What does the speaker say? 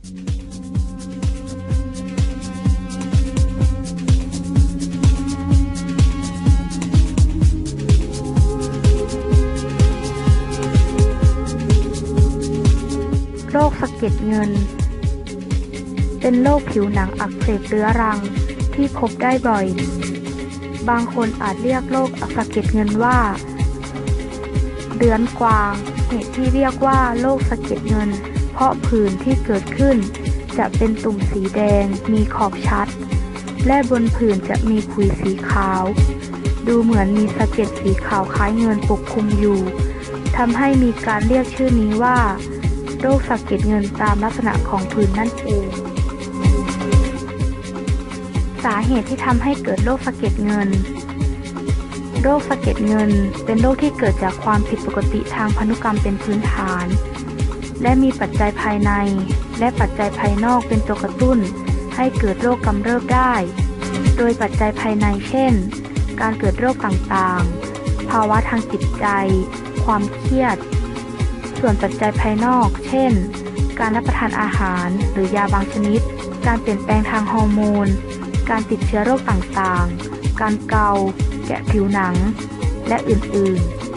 โรคสะเก็ดเงิน เป็นโรคผิวหนังอักเสบเรื้อรังที่พบได้บ่อย บางคนอาจเรียกโรคสะเก็ดเงินว่า เดือนกวาง เหตุที่เรียกว่าโรคสะเก็ดเงิน พราะผื่นที่เกิดขึ้น จะเป็นตุ่มสีแดงมีขอบชัด และบนผื่นจะมีผุยสีขาว ดูเหมือนมีสะเก็ดสีขาวคล้ายเงินปกคลุมอยู่ทำให้มีการเรียกชื่อนี้ว่า โรคสะเก็ดเงินตามลักษณะของผื่นนั่นเอง สาเหตุที่ทำให้เกิดโรคสะเก็ดเงินโรคสะเก็ดเงิน เป็นโรคที่เกิดจากความผิดปกติทางพันธุกรรมเป็นพื้นฐาน และมีปัจจัยภายใน และปัจจัยภายนอกเป็นตัวกระตุ้น ให้เกิดโรคกำเริบได้ โดยปัจจัยภายในเช่น การเกิดโรคต่างๆ ภาวะทางจิตใจ ความเครียด ส่วนปัจจัยภายนอก เช่น การรับประทานอาหารหรือยาบางชนิด การเปลี่ยนแปลงทางฮอร์โมน การติดเชื้อโรคต่างๆ การเกาแกะผิวหนัง และอื่นๆ